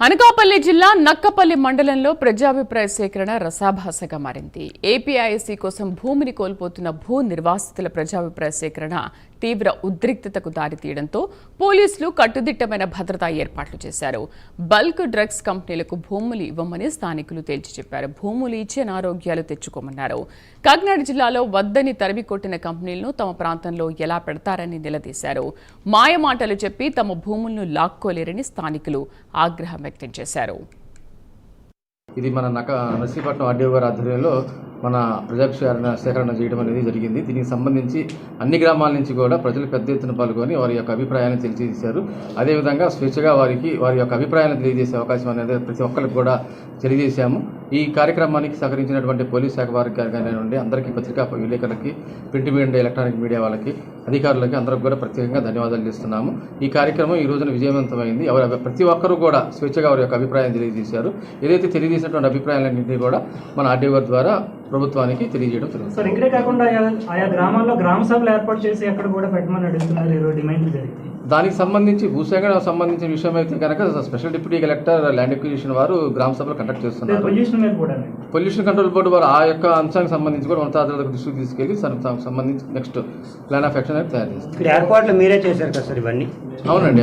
అనకాపల్లి జిల్లా నక్కపల్లి మండలంలో ప్రజాభిప్రాయ సేకరణ రసాభాసగా మారింది. ఏపీఐఎస్సీ కోసం భూమిని కోల్పోతున్న భూ నిర్వాసితుల ప్రజాభిప్రాయ సేకరణ తీవ్ర ఉద్రిక్తతకు దారితీయడంతో పోలీసులు కట్టుదిట్టమైన భద్రతా ఏర్పాట్లు చేశారు. బల్క్ డ్రగ్స్ కంపెనీలకు భూములు ఇవ్వమని స్థానికులు తేల్చి చెప్పారు. భూములు ఇచ్చి అనారోగ్యాలు తెచ్చుకోమన్నారు. కాకినాడ జిల్లాలో వద్దని తరిమి కొట్టిన కంపెనీలను తమ ప్రాంతంలో ఎలా పెడతారని నిలదీశారు. మాయమాటలు చెప్పి తమ భూములను లాక్కోలేరని స్థానికులు ఆగ్రహం వ్యక్తం చేశారు. ఇది మన నక నర్సీపట్నం ఆర్డీఓ గారి ఆధ్వర్యంలో మన ప్రజాభిషేకరణ సేకరణ చేయడం అనేది జరిగింది. దీనికి సంబంధించి అన్ని గ్రామాల నుంచి కూడా ప్రజలు పెద్ద ఎత్తున పాల్గొని వారి యొక్క అభిప్రాయాన్ని తెలియజేశారు. అదేవిధంగా స్వేచ్ఛగా వారికి వారి యొక్క అభిప్రాయాన్ని తెలియజేసే అవకాశం అనేది ప్రతి ఒక్కరికి కూడా తెలియజేశాము. ఈ కార్యక్రమానికి సహకరించినటువంటి పోలీస్ శాఖ వారికి నుండి అందరికీ పత్రికా విలేకరులకి ప్రింట్ మీడియా ఎలక్ట్రానిక్ మీడియా వాళ్ళకి అధికారులకి అందరికి కూడా ప్రత్యేకంగా ధన్యవాదాలు చేస్తున్నాము. ఈ కార్యక్రమం ఈ రోజున విజయవంతమైంది. ఎవరు ప్రతి ఒక్కరూ కూడా స్వేచ్ఛగా వారి యొక్క అభిప్రాయం తెలియజేశారు. ఏదైతే తెలియజేసినటువంటి అభిప్రాయాలన్నింటినీ కూడా మన ఆర్డీఓ ద్వారా ప్రభుత్వానికి తెలియజేయడం జరుగుతుంది. సార్ ఇక్కడే కాకుండా ఆయా- గ్రామాల్లో గ్రామ సభలు ఏర్పాటు చేసి అక్కడ కూడా పెట్టమని అడుగుతున్నారు ఈరోజు డిమాండ్లు జరిగింది. దానికి సంబంధించి భూసేకరణ సంబంధించిన విషయం అయితే కనుక special deputy collector land acquisition వారు గ్రామ సభలు కండక్ట్ చేస్తున్నారు. పొజిషన్ మీద కూడా పొల్యూషన్ కంట్రోల్ బోర్డు వారు ఆ యొక్క అంశానికి సంబంధించి కూడా ఉన్నతాధికారులకు దృష్టికి తీసుకెళ్ళి సంబంధించి నెక్స్ట్ ప్లాన్ ఆఫ్ యాక్షన్ అనేది తయారు చేస్తారు. ఏర్పాట్లు మీరే చేశారు కదా సార్ ఇవన్నీ? అవునండి